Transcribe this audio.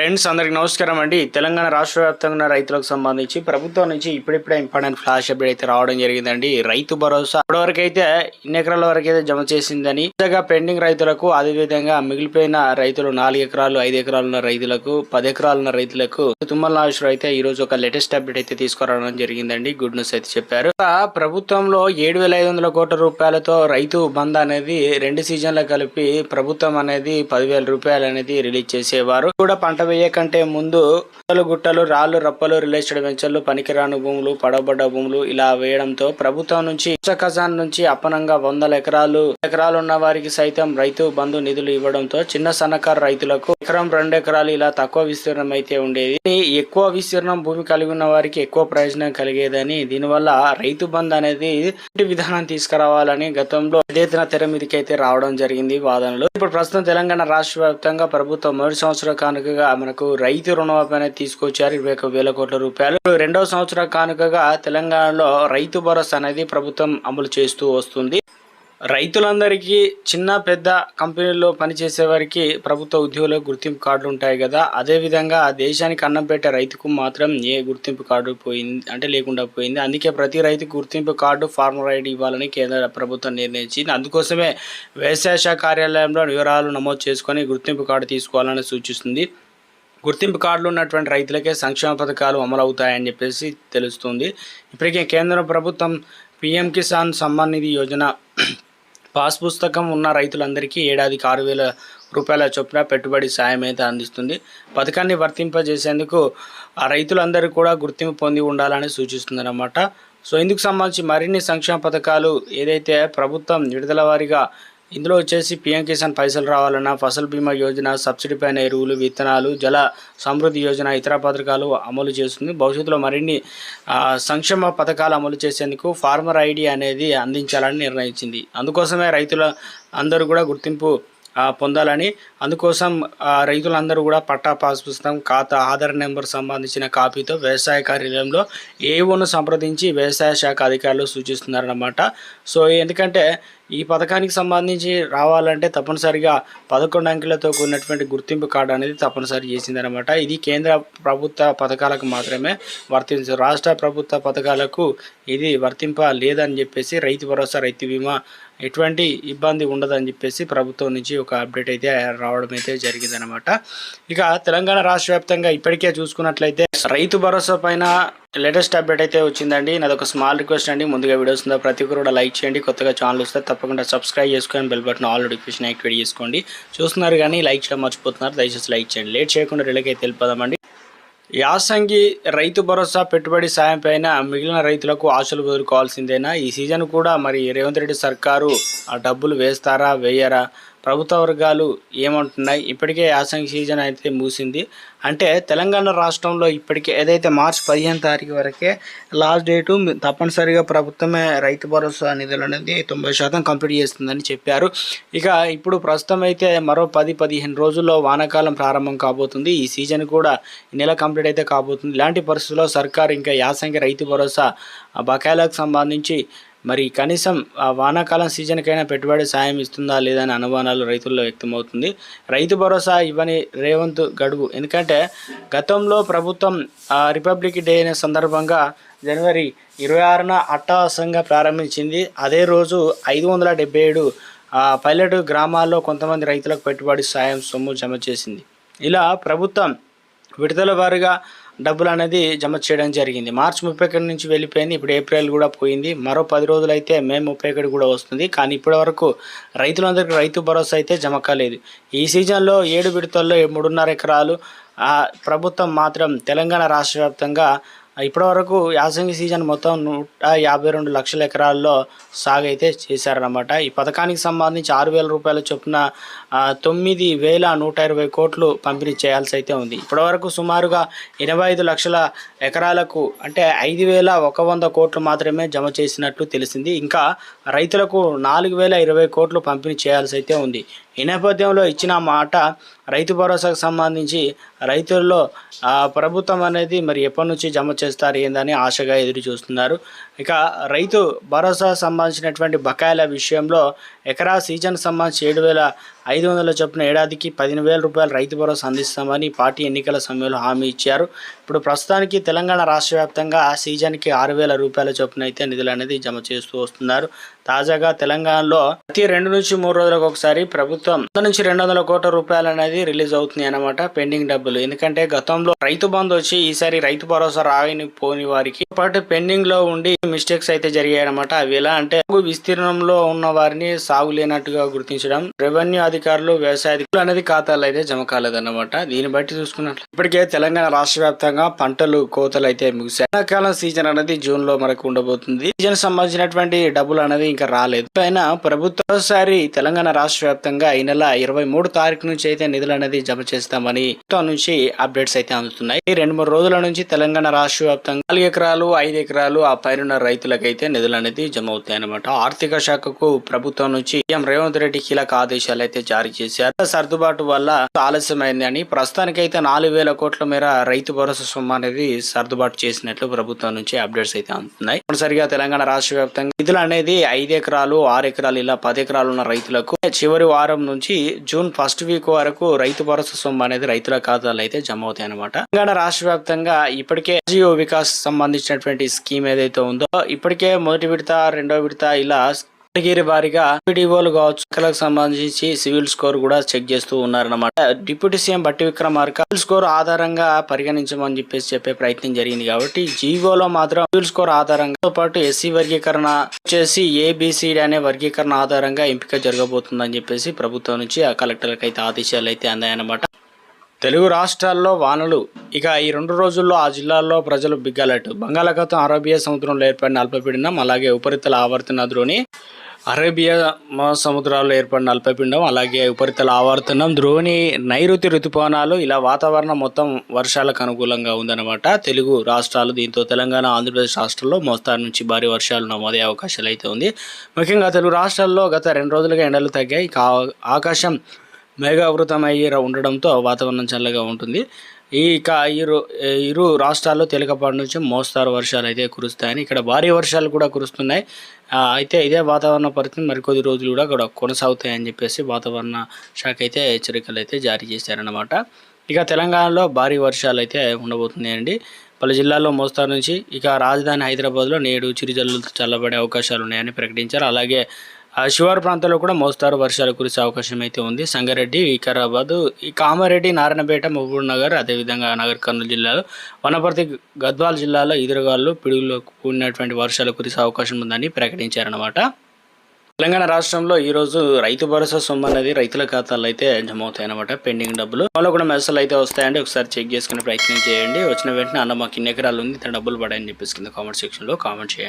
Friends అందరికి నమస్కారం అండి. తెలంగాణ రాష్ట్ర వ్యాప్తంగా రైతులకు సంబంధించి ప్రభుత్వం నుంచి ఇప్పుడిప్పుడే ఇంపార్టెంట్ ఫ్లాష్ అప్డేట్ అయితే రావడం జరిగిందండి. రైతు భరోసా ఇప్పటివరకు అయితే ఇన్ని ఎకరాల వరకు అయితే జమ చేసిందని కొత్తగా పెండింగ్ రైతులకు అదే విధంగా మిగిలిపోయిన రైతులు నాలుగు ఎకరాలు ఐదు ఎకరాలు ఉన్న రైతులకు పది ఎకరాలు ఉన్న రైతులకు తుమ్మల నాగేశ్వర అయితే ఈ రోజు ఒక లేటెస్ట్ అప్డేట్ అయితే తీసుకురావడం జరిగిందండి. గుడ్ న్యూస్ అయితే చెప్పారు. ప్రభుత్వంలో ఏడు వేల ఐదు వందల కోట్ల రూపాయలతో రైతు బంద్ అనేది రెండు సీజన్లు కలిపి ప్రభుత్వం అనేది పదివేల రూపాయలు అనేది రిలీజ్ చేసేవారు. కూడా పంట వేయ కంటే ముందు గుట్టలు గుట్టలు రాళ్ళు రప్పలు రిలేటెడ్ వెంచర్లు పనికిరాని భూములు పడబడ్డ భూములు ఇలా వేయడంతో ప్రభుత్వం నుంచి ఖజాన్ నుంచి అప్పనంగా వందల ఎకరాలు ఎకరాలు ఉన్న వారికి సైతం రైతు బంధు నిధులు ఇవ్వడంతో చిన్న సన్నకారు రైతులకు ఎకరం రెండు ఎకరాలు ఇలా తక్కువ విస్తీర్ణం అయితే ఉండేది. ఎక్కువ విస్తీర్ణం భూమి కలిగి ఉన్న వారికి ఎక్కువ ప్రయోజనం కలిగేదని దీనివల్ల రైతు బంధు అనేది విధానం తీసుకురావాలని గతంలో ఎదేతన తెర మీదకి అయితే రావడం జరిగింది వాదనలు. ఇప్పుడు ప్రస్తుతం తెలంగాణ రాష్ట్ర వ్యాప్తంగా ప్రభుత్వం మొదటి సంవత్సర కానుకగా మనకు రైతు రుణమాఫీ అనేది తీసుకొచ్చారు. ఇరవై ఒక వేల కోట్ల రూపాయలు. రెండవ సంవత్సర కానుకగా తెలంగాణలో రైతు భరోసా అనేది ప్రభుత్వం అమలు చేస్తూ వస్తుంది. రైతులందరికీ చిన్న పెద్ద కంపెనీల్లో పనిచేసే వారికి ప్రభుత్వ ఉద్యోగులకు గుర్తింపు కార్డులు ఉంటాయి కదా. అదేవిధంగా దేశానికి అన్నం పెట్టే రైతుకు మాత్రం ఏ గుర్తింపు కార్డు పోయింది అంటే లేకుండా పోయింది. అందుకే ప్రతి రైతుకు గుర్తింపు కార్డు ఫార్మర్ ఐడి ఇవ్వాలని కేంద్ర ప్రభుత్వం నిర్ణయించింది. అందుకోసమే వ్యవసాయ శాఖ కార్యాలయంలో వివరాలు నమోదు చేసుకొని గుర్తింపు కార్డు తీసుకోవాలని సూచిస్తుంది. గుర్తింపు కార్డులు ఉన్నటువంటి రైతులకే సంక్షేమ పథకాలు అమలు అవుతాయని చెప్పేసి తెలుస్తుంది. ఇప్పటికే కేంద్ర ప్రభుత్వం పిఎం కిసాన్ సమ్మాన్ నిధి యోజన పాస్ పుస్తకం ఉన్న రైతులందరికీ ఏడాదికి ఆరు వేల రూపాయల చొప్పున పెట్టుబడి సాయం అయితే అందిస్తుంది. పథకాన్ని వర్తింపజేసేందుకు ఆ రైతులందరూ కూడా గుర్తింపు పొంది ఉండాలని సూచిస్తుందన్నమాట. సో ఇందుకు సంబంధించి మరిన్ని సంక్షేమ పథకాలు ఏదైతే ప్రభుత్వం విడుదల వారీగా ఇందులో వచ్చేసి పిఎం కిసాన్ పైసలు రావాలన్నా ఫసల్ బీమా యోజన సబ్సిడీ పైన ఎరువులు విత్తనాలు జల సమృద్ధి యోజన ఇతర పథకాలు అమలు చేస్తుంది. భవిష్యత్తులో మరిన్ని సంక్షేమ పథకాలు అమలు చేసేందుకు ఫార్మర్ ఐడి అనేది అందించాలని నిర్ణయించింది. అందుకోసమే రైతుల అందరూ కూడా గుర్తింపు పొందాలని. అందుకోసం రైతులందరూ కూడా పట్టా పాస్ పుస్తకం ఖాతా ఆధార్ నెంబర్ సంబంధించిన కాపీతో వ్యవసాయ కార్యాలయంలో ఏఓను సంప్రదించి వ్యవసాయ శాఖ అధికారులు సూచిస్తున్నారన్నమాట. సో ఎందుకంటే ఈ పథకానికి సంబంధించి రావాలంటే తప్పనిసరిగా పదకొండు అంకెలతో కూడినటువంటి గుర్తింపు కార్డు అనేది తప్పనిసరి చేసిందనమాట ఇది కేంద్ర ప్రభుత్వ పథకాలకు మాత్రమే వర్తించు రాష్ట్ర ప్రభుత్వ పథకాలకు ఇది వర్తింప లేదని చెప్పేసి రైతు భరోసా రైతు బీమా ఎటువంటి ఇబ్బంది ఉండదని చెప్పేసి ప్రభుత్వం నుంచి ఒక అప్డేట్ అయితే రావడం అయితే జరిగిందనమాట ఇక తెలంగాణ రాష్ట్ర వ్యాప్తంగా ఇప్పటికే చూసుకున్నట్లయితే రైతు భరోసా పైన లేటెస్ట్ అప్డేట్ అయితే వచ్చిందండి. నాది ఒక స్మాల్ రిక్వెస్ట్ అండి. ముందుగా వీడియోస్ ఉందా ప్రతి ఒక్కరు కూడా లైక్ చేయండి. కొత్తగా ఛానల్ వస్తే తప్పకుండా సబ్స్క్రైబ్ చేసుకొని bell button all notification activate చేసుకోండి. చూస్తున్నారు కానీ లైక్ చేయడం మర్చిపోతున్నారు. దయచేసి లైక్ చేయండి. లేట్ చేయకుండా రిలేకైతే వెళ్ళిపోదామండి. యాసంగి రైతు భరోసా పెట్టుబడి సాయం పైన మిగిలిన రైతులకు ఆశలు వదులుకోవాల్సిందేనా? ఈ సీజన్ కూడా మరి రేవంత్ రెడ్డి సర్కారు ఆ డబ్బులు వేస్తారా వేయరా? ప్రభుత్వ వర్గాలు ఏమంటున్నాయి? ఇప్పటికే యాసంగి సీజన్ అయితే మూసింది అంటే తెలంగాణ రాష్ట్రంలో ఇప్పటికే ఏదైతే మార్చి పదిహేను తారీఖు వరకే లాస్ట్ డేటు తప్పనిసరిగా ప్రభుత్వమే రైతు భరోసా నిధులు అనేది తొంభై శాతం కంప్లీట్ చేస్తుందని చెప్పారు. ఇక ఇప్పుడు ప్రస్తుతం అయితే మరో పది పదిహేను రోజుల్లో వానాకాలం ప్రారంభం కాబోతుంది. ఈ సీజన్ కూడా ఈ నెల కంప్లీట్ అయితే కాబోతుంది. ఇలాంటి పరిస్థితుల్లో సర్కార్ ఇంకా యాసంగి రైతు భరోసా బకాయిలకు సంబంధించి మరి కనీసం ఆ వానాకాలం సీజన్కైనా పెట్టుబడి సాయం ఇస్తుందా లేదా అని అనుమానాలు రైతుల్లో వ్యక్తమవుతుంది. రైతు భరోసా ఇవ్వని రేవంత్ గడువు ఎందుకంటే గతంలో ప్రభుత్వం రిపబ్లిక్ డే అనే సందర్భంగా జనవరి ఇరవై ఆరున అట్టహాసంగా ప్రారంభించింది. అదే రోజు ఐదు వందల డెబ్బై ఏడు పైలట్ గ్రామాల్లో కొంతమంది రైతులకు పెట్టుబడి సాయం సొమ్ము జమ చేసింది. ఇలా ప్రభుత్వం విడతల వారుగా డబ్బులు అనేది జమ చేయడం జరిగింది. మార్చి ముప్పై ఒకటి నుంచి వెళ్ళిపోయింది. ఇప్పుడు ఏప్రిల్ కూడా పోయింది. మరో పది రోజులు అయితే మే ముప్పై ఒకటి కూడా వస్తుంది. కానీ ఇప్పటి వరకు రైతులందరికీ రైతు భరోసా అయితే జమ కాలేదు. ఈ సీజన్లో ఏడు విడతల్లో మూడున్నర ఎకరాలు ఆ, ప్రభుత్వం మాత్రం తెలంగాణ రాష్ట్ర వ్యాప్తంగా ఇప్పటివరకు యాసంగి సీజన్ మొత్తం నూట యాభై రెండు లక్షల ఎకరాల్లో సాగు అయితే చేశారన్నమాట. ఈ పథకానికి సంబంధించి ఆరు వేల రూపాయల చొప్పున తొమ్మిది వేల నూట ఇరవై కోట్లు పంపిణీ చేయాల్సి అయితే ఉంది. ఇప్పటివరకు సుమారుగా ఎనభై ఐదు లక్షల ఎకరాలకు అంటే ఐదు వేల ఒక వంద కోట్లు మాత్రమే జమ చేసినట్లు తెలిసింది. ఇంకా రైతులకు నాలుగు వేల ఇరవై కోట్లు పంపిణీ చేయాల్సి అయితే ఉంది. ఈ నేపథ్యంలో ఇచ్చిన మాట రైతు భరోసాకు సంబంధించి రైతుల్లో ప్రభుత్వం అనేది మరి ఎప్పటి నుంచి జమ చేస్తారు ఏందని ఆశగా ఎదురు చూస్తున్నారు ఇక రైతు భరోసా సంబంధించినటువంటి బకాయిల విషయంలో ఎకరా సీజన్ సంబంధించి ఏడు వేల ఐదు వందల చొప్పున ఏడాదికి పదిహేను వేల రూపాయలు రైతు భరోసా అందిస్తామని పార్టీ ఎన్నికల సమయంలో హామీ ఇచ్చారు. ఇప్పుడు ప్రస్తుతానికి తెలంగాణ రాష్ట్ర వ్యాప్తంగా ఆ సీజన్కి ఆరు వేల రూపాయల చొప్పున అయితే నిధులు అనేది జమ చేస్తూ వస్తున్నారు. తాజాగా తెలంగాణలో ప్రతి రెండు నుంచి మూడు రోజులకు ఒకసారి ప్రభుత్వం వంద నుంచి రెండు వందల కోట్ల రూపాయలు అనేది రిలీజ్ అవుతుంది అనమాట పెండింగ్ డబ్బులు. ఎందుకంటే గతంలో రైతు బంధు వచ్చి ఈసారి రైతు భరోసా రాయని పోని వారికి పాటు పెండింగ్లో ఉండి మిస్టేక్స్ అయితే జరిగాయి అనమాట అవి ఎలా అంటే విస్తీర్ణంలో ఉన్న వారిని సాగు లేనట్టుగా గుర్తించడం రెవెన్యూ అధికారులు వ్యవసాయ అధికారులు అనేది ఖాతాలు అయితే జమ కాలేదన్నమాట. దీన్ని బట్టి చూసుకున్నట్లు ఇప్పటికే తెలంగాణ రాష్ట్ర వ్యాప్తంగా పంటలు కోతలు అయితే ముగిశాయి. ఎండాకాలం సీజన్ అనేది జూన్లో మనకు ఉండబోతుంది. సీజన్ సంబంధించినటువంటి డబ్బులు అనేది ఇంకా రాలేదు. పైన ప్రభుత్వసారి తెలంగాణ రాష్ట్ర వ్యాప్తంగా ఈ నెల ఇరవై మూడు తారీఖు నుంచి అయితే నిధులు అనేది జమ చేస్తామని ప్రభుత్వం నుంచి అప్డేట్స్ అయితే అందుతున్నాయి. రెండు మూడు రోజుల నుంచి తెలంగాణ రాష్ట్ర వ్యాప్తంగా నాలుగు ఎకరాలు ఐదు ఎకరాలు ఆ పైన రైతులకైతే నిధులు అనేది జమ అవుతాయి అనమాట ఆర్థిక శాఖకు ప్రభుత్వం నుంచి సీఎం రేవంత్ రెడ్డి కీలక ఆదేశాలు అయితే జారీ చేశారు. సర్దుబాటు వల్ల ఆలస్యమైంది అని ప్రస్తుతానికైతే నాలుగు వేల కోట్ల మేర రైతు భరోసా సొమ్ము అనేది సర్దుబాటు చేసినట్లు ప్రభుత్వం నుంచి అప్డేట్స్ అయితే అందుతున్నాయి. సరిగా తెలంగాణ రాష్ట్ర వ్యాప్తంగా నిధులు అనేది ఐదు ఎకరాలు ఆరు ఎకరాలు ఇలా పది ఎకరాలు ఉన్న రైతులకు చివరి వారం నుంచి జూన్ ఫస్ట్ వీక్ వరకు రైతు భరోసా సొమ్ము అనేది రైతుల ఖాతాలు అయితే జమ అవుతాయి అనమాట తెలంగాణ రాష్ట్ర వ్యాప్తంగా ఇప్పటికే జియో వికాస్ సంబంధించినటువంటి స్కీమ్ ఏదైతే ఉందో ఇప్పటికే మొదటి విడత రెండో విడత ఇలా కేటగిరీ వారిగా పీడీఓలు కావచ్చు లెక్కలకు సంబంధించి సివిల్ స్కోర్ కూడా చెక్ చేస్తూ ఉన్నారన్నమాట. డిప్యూటీ సీఎం బట్టి విక్రమార్క సివిల్ స్కోర్ ఆధారంగా పరిగణించమని చెప్పేసి చెప్పే ప్రయత్నం జరిగింది కాబట్టి జీవోలో మాత్రం సివిల్ స్కోర్ ఆధారంగా తో పాటు ఎస్సీ వర్గీకరణ వచ్చేసి ఏబిసిడి అనే వర్గీకరణ ఆధారంగా ఎంపిక జరగబోతుందని చెప్పేసి ప్రభుత్వం నుంచి ఆ కలెక్టర్లకు అయితే ఆదేశాలు అయితే అందాయన్నమాట. తెలుగు రాష్ట్రాల్లో వానలు. ఇక ఈ రెండు రోజుల్లో ఆ జిల్లాల్లో ప్రజలు బిగ్ బంగాళాఖాతం అరేబియా సముద్రంలో ఏర్పడిన అల్పపీడనం అలాగే ఉపరితల ఆవర్తన ద్రోణి అరేబియా సముద్రాల్లో ఏర్పడిన అల్పపీడనం అలాగే ఉపరితల ఆవర్తనం ద్రోణి నైరుతి ఋతుపవనాలు ఇలా వాతావరణం మొత్తం వర్షాలకు అనుకూలంగా ఉందన్నమాట. తెలుగు రాష్ట్రాలు దీంతో తెలంగాణ ఆంధ్రప్రదేశ్ రాష్ట్రాల్లో మోస్తారు నుంచి భారీ వర్షాలు నమోదయ్యే అవకాశాలు అయితే ఉంది. ముఖ్యంగా తెలుగు రాష్ట్రాల్లో గత రెండు రోజులుగా ఎండలు తగ్గాయి. ఆకాశం మేఘావృతమయ్యి ఉండడంతో వాతావరణం చల్లగా ఉంటుంది. ఈ ఇక ఇరు ఇరు రాష్ట్రాల్లో తేలికపాటి నుంచి మోస్తారు వర్షాలు అయితే కురుస్తాయని ఇక్కడ భారీ వర్షాలు కూడా కురుస్తున్నాయి. అయితే ఇదే వాతావరణ పరిస్థితి మరికొద్ది రోజులు కూడా కూడా కొనసాగుతాయని చెప్పేసి వాతావరణ శాఖ అయితే హెచ్చరికలు అయితే జారీ చేశారన్నమాట. ఇక తెలంగాణలో భారీ వర్షాలు అయితే ఉండబోతున్నాయండి. పలు జిల్లాల్లో మోస్తారు నుంచి ఇక రాజధాని హైదరాబాద్లో నేడు చిరుజల్లు చల్లబడే అవకాశాలు ఉన్నాయని ప్రకటించారు. అలాగే శివారు ప్రాంతాల్లో కూడా మోస్తారు. వర్షాలు కురిసే అవకాశం అయితే ఉంది. సంగారెడ్డి వికారాబాద్ ఈ కామారెడ్డి నారాయణపేట మహబూబ్ నగర్ అదేవిధంగా నగర్ కర్నూలు జిల్లాలో వనపర్తి గద్వాల్ జిల్లాలో ఈదురుగాలు పిడుగులు కూడినటువంటి వర్షాలు కురిసే అవకాశం ఉందని ప్రకటించారనమాట తెలంగాణ రాష్ట్రంలో ఈ రోజు రైతు భరోసా సొమ్ము అనేది రైతుల ఖాతాల్లో అయితే జమ అవుతాయి అనమాట పెండింగ్ డబ్బులు. వాళ్ళు కూడా మెసలు అయితే వస్తాయండి. ఒకసారి చెక్ చేసుకునే ప్రయత్నం చేయండి. వచ్చిన వెంటనే అన్న మాకు ఇన్ని ఎకరాలు ఉంది ఇంత డబ్బులు పడాయని చెప్పేసి కింద కామెంట్ సెక్షన్లో కామెంట్ చేయండి.